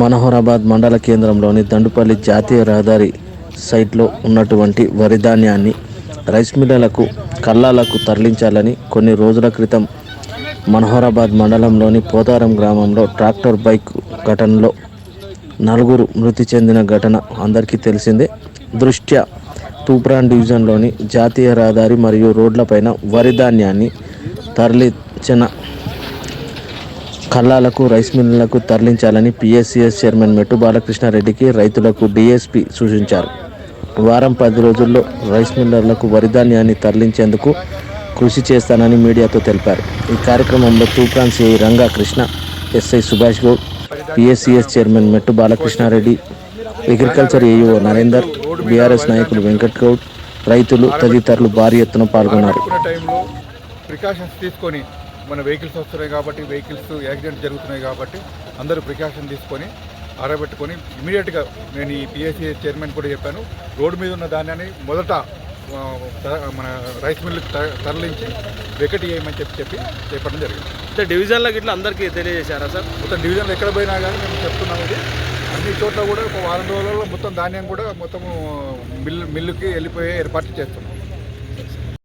మనోహరాబాద్ మండల కేంద్రంలోని దండుపల్లి జాతీయ రహదారి సైట్లో ఉన్నటువంటి వరి ధాన్యాన్ని రైస్ మిల్లలకు కల్లాలకు తరలించాలని కొన్ని రోజుల క్రితం మనోహరాబాద్ మండలంలోని పోతారం గ్రామంలో ట్రాక్టర్ బైక్ ఘటనలో నలుగురు మృతి చెందిన ఘటన అందరికీ తెలిసిందే. దృష్ట్యా తూప్రాన్ డివిజన్లోని జాతీయ రహదారి మరియు రోడ్లపైన వరి ధాన్యాన్ని తరలించిన కల్లాలకు రైస్ మిల్లులకు తరలించాలని పిఎస్సిఎస్ చైర్మన్ మెట్టు బాలకృష్ణారెడ్డికి రైతులకు డిఎస్పి సూచించారు. వారం పది రోజుల్లో రైస్ మిల్లర్లకు వరి ధాన్యాన్ని తరలించేందుకు కృషి చేస్తానని మీడియాతో తెలిపారు. ఈ కార్యక్రమంలో Toopran CI Ranga Krishna SI Subhash Goud PSCS chairman Mettu Balakrishnareddy agriculture AEO Narender BRS నాయకులు వెంకట్ గౌడ్ రైతులు తదితరులు భారీ ఎత్తున పాల్గొన్నారు. ప్రికాషన్స్ తీసుకొని మన వెహికల్స్ వస్తున్నాయి కాబట్టి వెహికల్స్ యాక్సిడెంట్ జరుగుతున్నాయి కాబట్టి అందరూ ప్రికాషన్ తీసుకొని ఆరబెట్టుకొని ఇమీడియట్గా నేను ఈ పిఎస్సీ చైర్మన్ కూడా చెప్పాను. రోడ్డు మీద ఉన్న ధాన్యాన్ని మొదట మన రైస్ మిల్లుకి తరలించి వెకటి చేయమని చెప్పి చెప్పి చెప్పడం జరిగింది. అంటే డివిజన్లకు ఇట్లా అందరికీ తెలియజేశారా సార్? మొత్తం డివిజన్లు ఎక్కడ పోయినా కానీ మేము చెప్తున్నాం ఇది. అన్ని చోట్ల కూడా ఒక వారం రోజులలో మొత్తం ధాన్యం కూడా మొత్తము మిల్లు మిల్లుకి వెళ్ళిపోయే ఏర్పాట్లు చేస్తున్నాం.